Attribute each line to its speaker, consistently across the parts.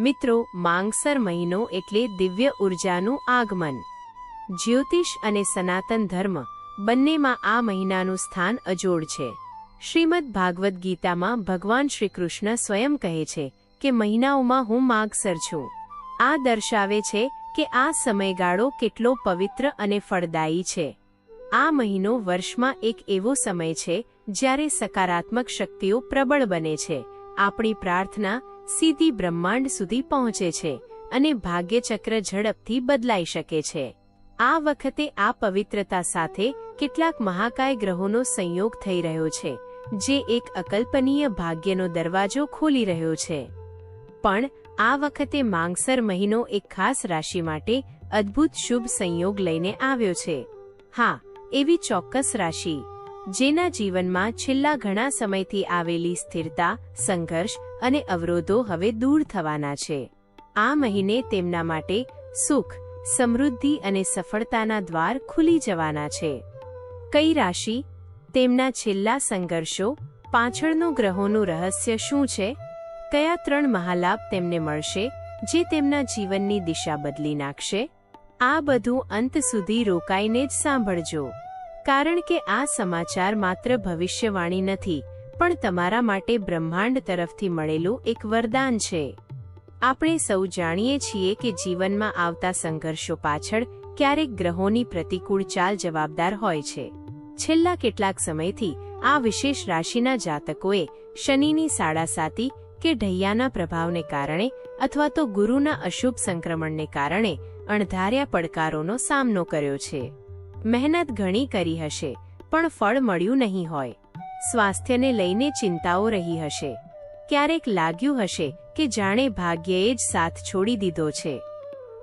Speaker 1: મિત્રો, માંગસર મહિનો એટલે દિવ્ય ઉર્જાનું આગમન. જ્યોતિષ અને સનાતન ધર્મ બંનેમાં આ મહિનાનું સ્થાન અજોડ છે. શ્રીમદ ભાગવદ્ ગીતામાં ભગવાન શ્રીકૃષ્ણ સ્વયં કહે છે કે, મહિનાઓમાં હું માગસર છું. આ દર્શાવે છે કે આ સમયગાળો કેટલો પવિત્ર અને ફળદાયી છે. આ મહિનો વર્ષમાં એક એવો સમય છે જ્યારે સકારાત્મક શક્તિઓ પ્રબળ બને છે. આપણી પ્રાર્થના સીધી બ્રહ્માંડ સુધી પહોંચે છે અને ભાગ્યચક્ર ઝડપથી બદલાઈ શકે છે. આ વખતે આ પવિત્રતા સાથે કેટલાક મહાકાય ગ્રહોનો સંયોગ થઈ રહ્યો છે, જે એક અકલ્પનીય ભાગ્યનો દરવાજો ખોલી રહ્યો છે. પણ, આ વખતે માંગસર મહિનો એક ખાસ રાશિ માટે અદ્ભુત શુભ સંયોગ લઈને આવ્યો છે. હા, એવી ચોક્કસ રાશિ. જેના જીવનમાં છેલ્લા ઘણા સમયથી આવેલી સ્થિરતા, સંઘર્ષ અને અવરોધો હવે દૂર થવાના છે. આ મહિને તેમના માટે સુખ, સમૃદ્ધિ અને સફળતાના દ્વાર ખુલી જવાના છે. કઈ રાશિ? તેમના છેલ્લા સંઘર્ષો, પાછળનો ગ્રહોનું રહસ્ય શું છે? કયા ત્રણ મહાલાભ તેમને મળશે, જે તેમના જીવનની દિશા બદલી નાખશે? આ બધું અંત સુધી રોકાઈને જ સાંભળજો. કારણ કે આ સમાચાર માત્ર ભવિષ્યવાણી નથી, પણ તમારા માટે બ્રહ્માંડ તરફથી મળેલું એક વરદાન છે. આપણે સૌ જાણીએ છીએ કે જીવનમાં આવતા સંઘર્ષો પાછળ ક્યારેક ગ્રહોની પ્રતિકૂળ ચાલ જવાબદાર હોય છે. છેલ્લા કેટલાક સમયથી આ વિશેષ રાશિના જાતકોએ શનિની સાડાસાતી કે ઢૈયાના પ્રભાવને કારણે અથવા તો ગુરુના અશુભ સંક્રમણને કારણે અણધાર્યા પડકારોનો સામનો કર્યો છે. મહેનત ઘણી કરી હશે, પણ ફળ મળ્યું નહીં હોય. સ્વાસ્થ્યને લઈને ચિંતાઓ રહી હશે. ક્યારેક લાગ્યું હશે કે જાણે ભાગ્યએ જ સાથ છોડી દીધો છે.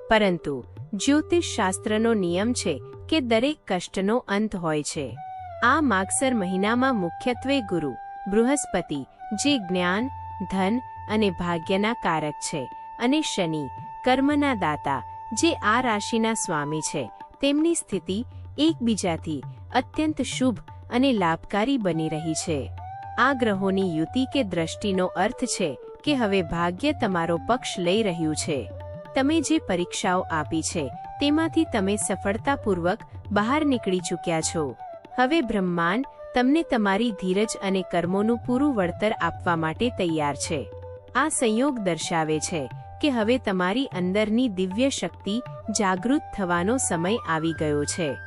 Speaker 1: પરંતુ જ્યોતિષ શાસ્ત્રનો નિયમ છે કે દરેક કષ્ટનો અંત હોય છે. આ માગસર મહિનામાં મુખ્યત્વે ગુરુ, બૃહસ્પતિ, જે જ્ઞાન, ધન અને ભાગ્યના કારક છે, અને શનિ, કર્મના દાતા, જે આ રાશિના સ્વામી છે, તેમની સ્થિતિ એકબીજાથી અત્યંત શુભ અને લાભકારી બની રહી છે. આ ગ્રહોની યુતિ કે દ્રષ્ટિનો અર્થ છે કે હવે ભાગ્ય તમારો પક્ષ લઈ રહ્યું છે. તમે જે પરીક્ષાઓ આપી છે, તેમાંથી તમે સફળતાપૂર્વક બહાર નીકળી ચૂક્યા છો. હવે બ્રહ્માંડ તમને તમારી ધીરજ અને કર્મોનું પૂરું વળતર આપવા માટે તૈયાર છે. આ સંયોગ દર્શાવે છે કે હવે તમારી અંદરની દિવ્ય શક્તિ જાગૃત થવાનો સમય આવી ગયો છે.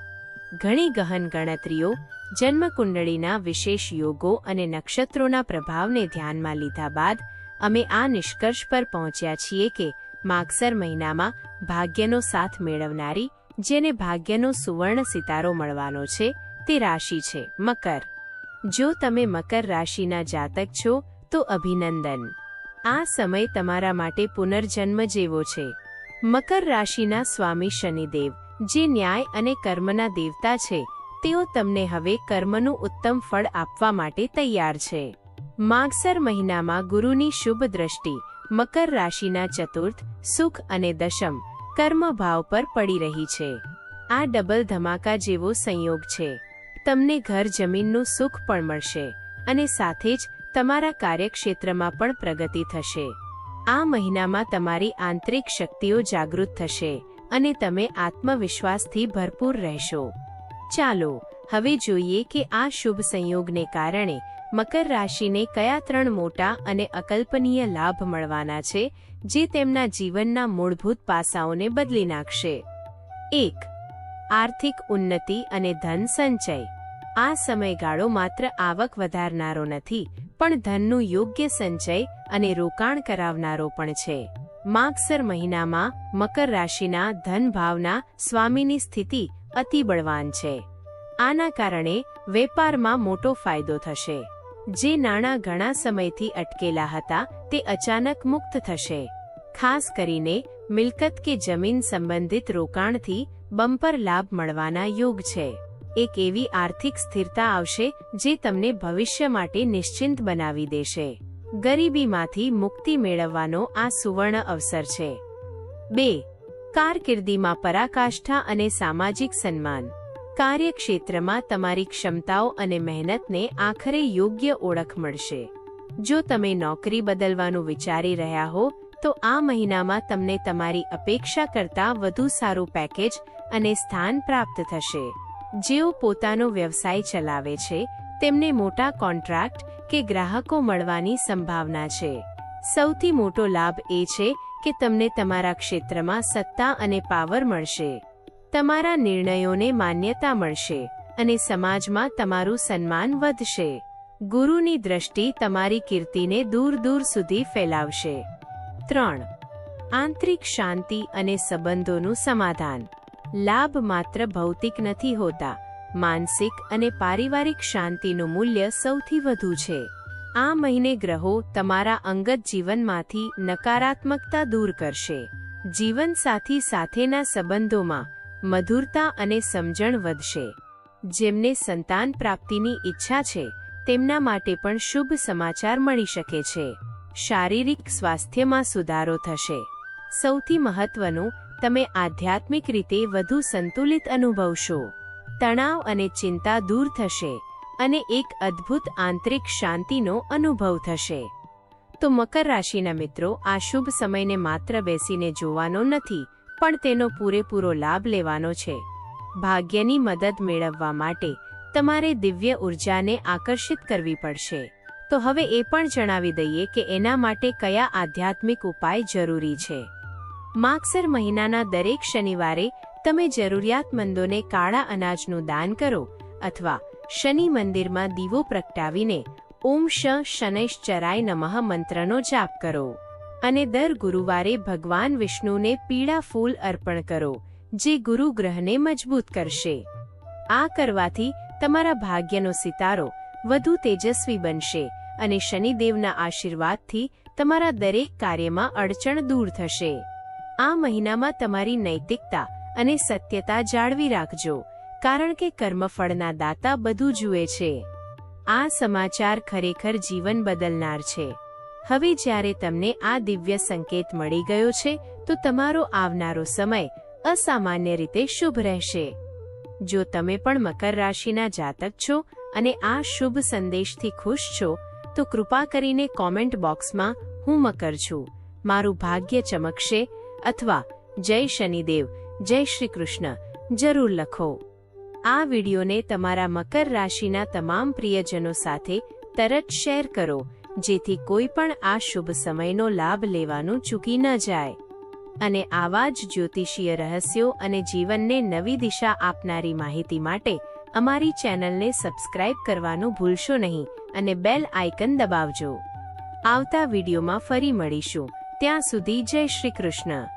Speaker 1: ઘણી ગહન ગણતરીઓ, જન્મકુંડળીના વિશેષ યોગો અને નક્ષત્રોના પ્રભાવને ધ્યાનમાં લીધા બાદ, અમે આ નિષ્કર્ષ પર પહોંચ્યા છીએ કે માગસર મહિનામાં ભાગ્યનો સાથ મેળવનારી, જેને ભાગ્યનો સુવર્ણ સિતારો મળવાનો છે, તે રાશિ છે, મકર. જો તમે મકર રાશિના જાતક છો, તો અભિનંદન. આ સમય તમારા માટે પુનર્જન્મ જેવો છે. મકર રાશિના સ્વામી શનિદેવ જે ન્યાય અને કર્મના દેવતા છે, તેઓ તમને હવે કર્મનું ઉત્તમ ફળ આપવા માટે તૈયાર છે. માગસર મહિનામાં ગુરુની શુભ દ્રષ્ટિ, મકર રાશિના ચતુર્થ, સુખ અને દશમ, કર્મ ભાવ પર પડી રહી છે. આ ડબલ ધમાકા જેવો સંયોગ છે. તમને ઘર જમીનનું સુખ પણ મળશે, અને સાથે જ તમારા કાર્યક્ષેત્રમાં પણ પ્રગતિ થશે. આ મહિનામાં તમારી આંતરિક શક્તિઓ જાગૃત થશે અને તમે આત્મવિશ્વાસથી ભરપૂર રહેશો. ચાલો, હવે જોઈએ કે આ શુભ સંયોગને કારણે મકર રાશિને કયા ત્રણ મોટા અને અકલ્પનીય લાભ મળવાના છે, જે તેમના જીવનના મૂળભૂત પાસાઓને બદલી નાખશે. એક, આર્થિક ઉન્નતિ અને ધન સંચય. આ સમયગાળો માત્ર આવક વધારનારો નથી, પણ ધનનું યોગ્ય સંચય અને રોકાણ કરાવનારો પણ છે. માગસર મહિનામાં મકર રાશિના ધન ભાવના સ્વામીની સ્થિતિ અતિ બળવાન છે. આના કારણે વેપારમાં મોટો ફાયદો થશે. જે નાણાં ઘણા સમયથી અટકેલા હતા તે અચાનક મુક્ત થશે. ખાસ કરીને મિલકત કે જમીન સંબંધિત રોકાણથી બમ્પર લાભ મળવાના યોગ છે. એક એવી આર્થિક સ્થિરતા આવશે જે તમને ભવિષ્ય માટે નિશ્ચિંત બનાવી દેશે. ગરીબીમાંથી મુક્તિ મેળવવાનો આ સુવર્ણ અવસર છે. બે, કારકિર્દીમાં પરાકાષ્ઠા અને સામાજિક સન્માન. કાર્યક્ષેત્રમાં તમારી ક્ષમતાઓ અને મહેનતને આખરે યોગ્ય ઓળખ મળશે. જો તમે નોકરી બદલવાનું વિચારી રહ્યા હો, તો આ મહિનામાં તમને તમારી અપેક્ષા કરતાં વધુ સારું પેકેજ અને સ્થાન પ્રાપ્ત થશે. જેઓ પોતાનો વ્યવસાય ચલાવે છે તેમને મોટા કોન્ટ્રાક્ટ કે ગ્રાહકો મળવાની સંભાવના છે. સૌથી મોટો લાભ એ છે કે તમને તમારા ક્ષેત્રમાં સત્તા અને પાવર મળશે. તમારા નિર્ણયોને માન્યતા મળશે અને સમાજમાં તમારું સન્માન વધશે. ગુરુની દ્રષ્ટિ તમારી કીર્તિને દૂર દૂર સુધી ફેલાવશે. ત્રણ. આંતરિક શાંતિ અને સંબંધોનું સમાધાન. લાભ માત્ર ભૌતિક નથી હોતા માનસિક અને પારિવારિક શાંતિનું મૂલ્ય સૌથી વધુ છે. આ મહિને ગ્રહો તમારા અંગત જીવનમાંથી નકારાત્મકતા દૂર કરશે. જીવનસાથી સાથેના સંબંધોમાં મધુરતા અને સમજણ વધશે. જેમને સંતાન પ્રાપ્તિની ઈચ્છા છે, તેમના માટે પણ શુભ સમાચાર મળી શકે છે. શારીરિક સ્વાસ્થ્યમાં સુધારો થશે. સૌથી મહત્વનું, તમે આધ્યાત્મિક રીતે વધુ સંતુલિત અનુભવશો. તણાવ અને ચિંતા દૂર થશે અને એક અદ્ભુત આંતરિક શાંતિનો અનુભવ થશે. તો મકર રાશિના મિત્રો, આ શુભ સમયને માત્ર બેસીને જોવાનો નથી, પણ તેનો પૂરેપૂરો લાભ લેવાનો છે. ભાગ્યની મદદ મેળવવા માટે તમારે દિવ્ય ઉર્જાને આકર્ષિત કરવી પડશે. તો હવે એ પણ જણાવી દઈએ કે એના માટે કયા આધ્યાત્મિક ઉપાય જરૂરી છે. માગસર મહિનાના દરેક શનિવારે તમે જરૂરિયાતમંદોને કાળા અનાજનું દાન કરો અથવા શનિ મંદિરમાં દીવો પ્રગટાવીને ઓમ શ શનૈશ્ચરાય નમઃ મંત્રનો જાપ કરો. અને દર ગુરુવારે ભગવાન વિષ્ણુને પીળા ફૂલ અર્પણ કરો, જે ગુરુ ગ્રહને મજબૂત કરશે. આ કરવાથી તમારા ભાગ્યનો સિતારો વધુ તેજસ્વી બનશે અને શનિદેવના આશીર્વાદથી તમારા દરેક કાર્યમાં અડચણ દૂર થશે. આ મહિનામાં તમારી નૈતિકતા અને સત્યતા જાળવી રાખજો, કારણ કે કર્મફળના દાતા બધું જુએ છે. આ સમાચાર ખરેખર જીવન બદલનાર છે. હવે જ્યારે તમને આ દિવ્ય સંકેત મળી ગયો છે, તો તમારો આવનારો સમય અસામાન્ય રીતે શુભ રહેશે. જો તમે પણ મકર રાશિના જાતક છો અને આ શુભ સંદેશથી ખુશ છો, તો કૃપા કરીને કોમેન્ટ બોક્સમાં, હું મકર છું. મારું ભાગ્ય ચમકશે અથવા જય શનિદેવ. જય શ્રી કૃષ્ણ. જરૂર લખો. આ વિડીયોને તમારા મકર રાશિના તમામ પ્રિયજનો સાથે તરત શેર કરો, જેથી કોઈ પણ આ શુભ સમયનો લાભ લેવાનું ચૂકી ન જાય. અને આવા જ જ્યોતિષીય રહસ્યો અને જીવનને નવી દિશા આપનારી માહિતી માટે અમારી ચેનલને સબસ્ક્રાઇબ કરવાનું ભૂલશો નહીં અને બેલ આઇકન દબાવજો. આવતા વિડીયોમાં ફરી મળીશું. ત્યાં સુધી જય શ્રી કૃષ્ણ.